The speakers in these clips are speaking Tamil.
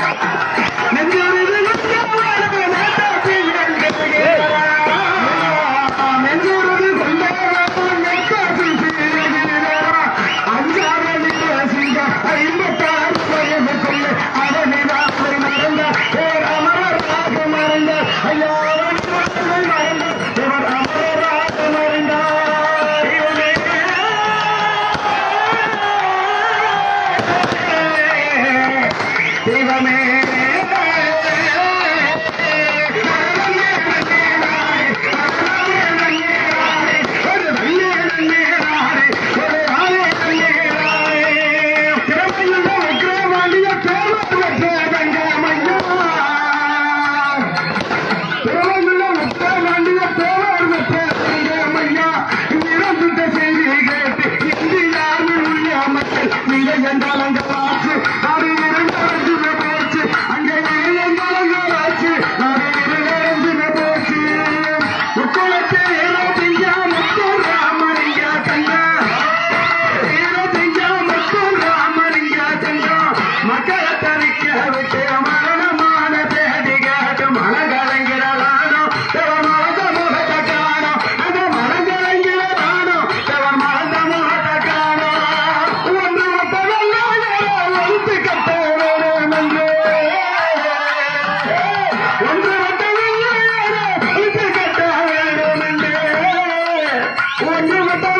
Thank you. பற்று விட்டது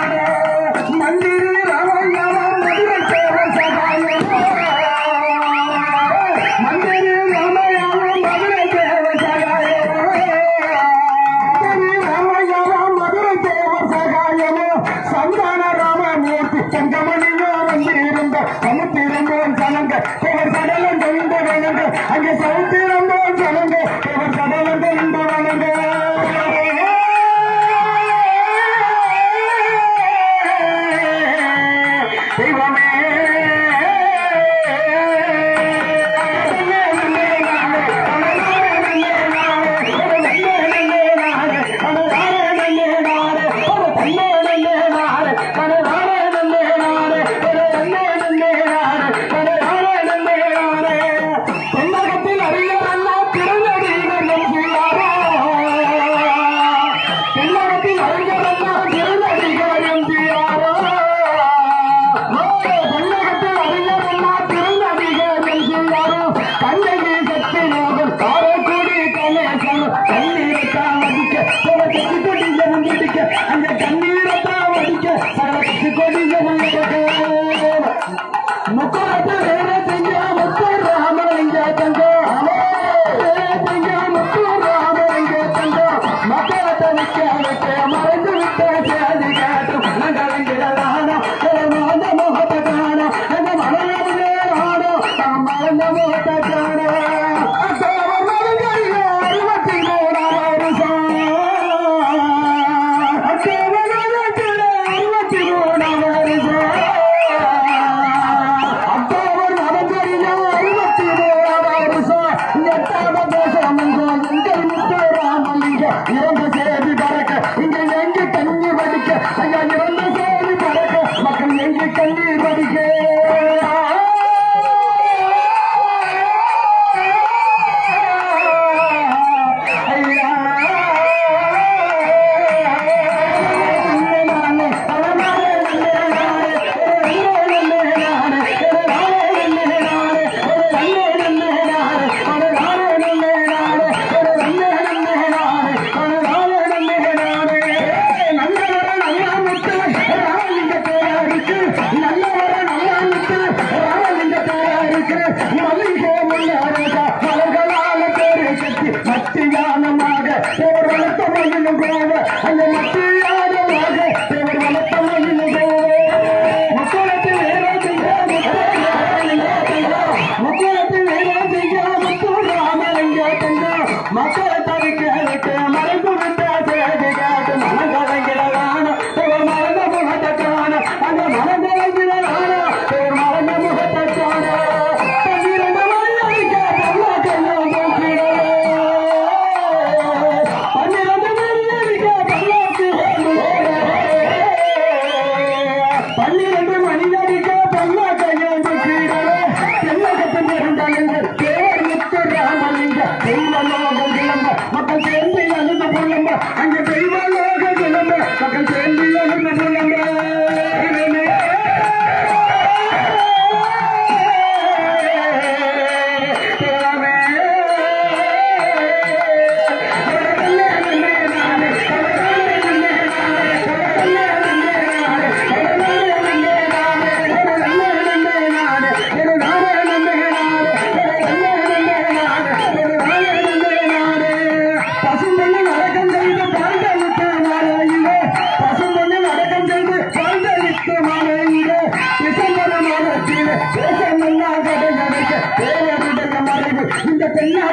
Yeah. জীবনে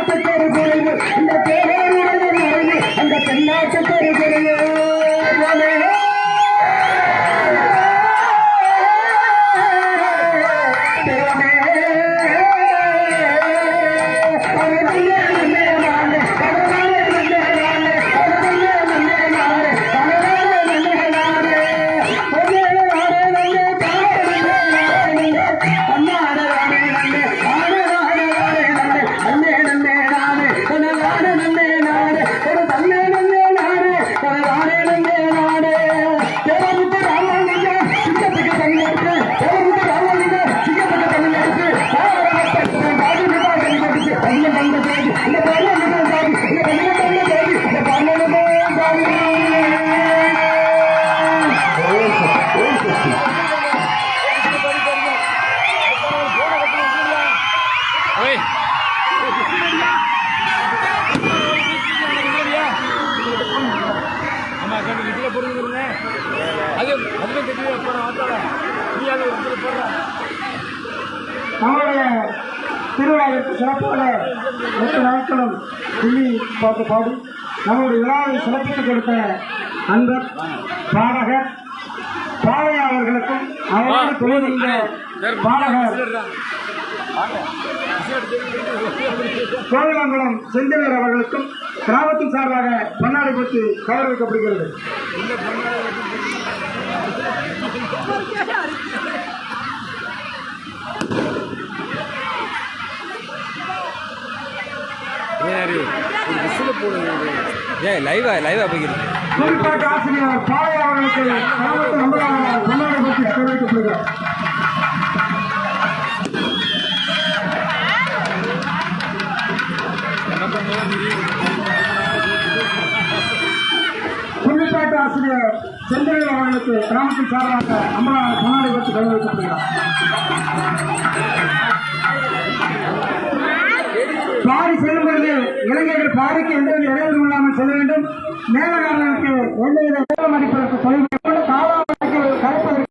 அந்த சிறப்பித்துக் கொடுத்த நண்பர் பாடகர் பாவையா அவர்களுக்கும் அவரோடு துணைந்த பாடகர் கோவிலங்குளம் செந்திலர் அவர்களுக்கும் கிராமத்தின் சார்பாக பொன்னாடை பற்றி கௌரவிக்கப்படுகிறது. போடுங்க. ஏய் லைவா லைவா போய்க்கிறேன் குறிப்பாட்டு ஆசிரியர் பாய் அவர்களுக்கு கிராமத்து நம்பராக பொன்னாடை பற்றி கௌரவிக்கப்படுகிறது குறிப்பாட்டு ஆசிரியர் செந்தில் அவர்களுக்கு கிராமத்தின் சார்பாக அம்பலான பொன்னாடை பற்றி கௌரவிக்கப்படுகிறார் பாடி செல்லும் பொழுது இளைஞர்கள் பாடிக்கு எந்தவித இடையூறு இல்லாமல் செல்ல வேண்டும். மேலகாரர்களுக்கு எந்தவித இடையூறும் அடிப்பதற்கு தொழில்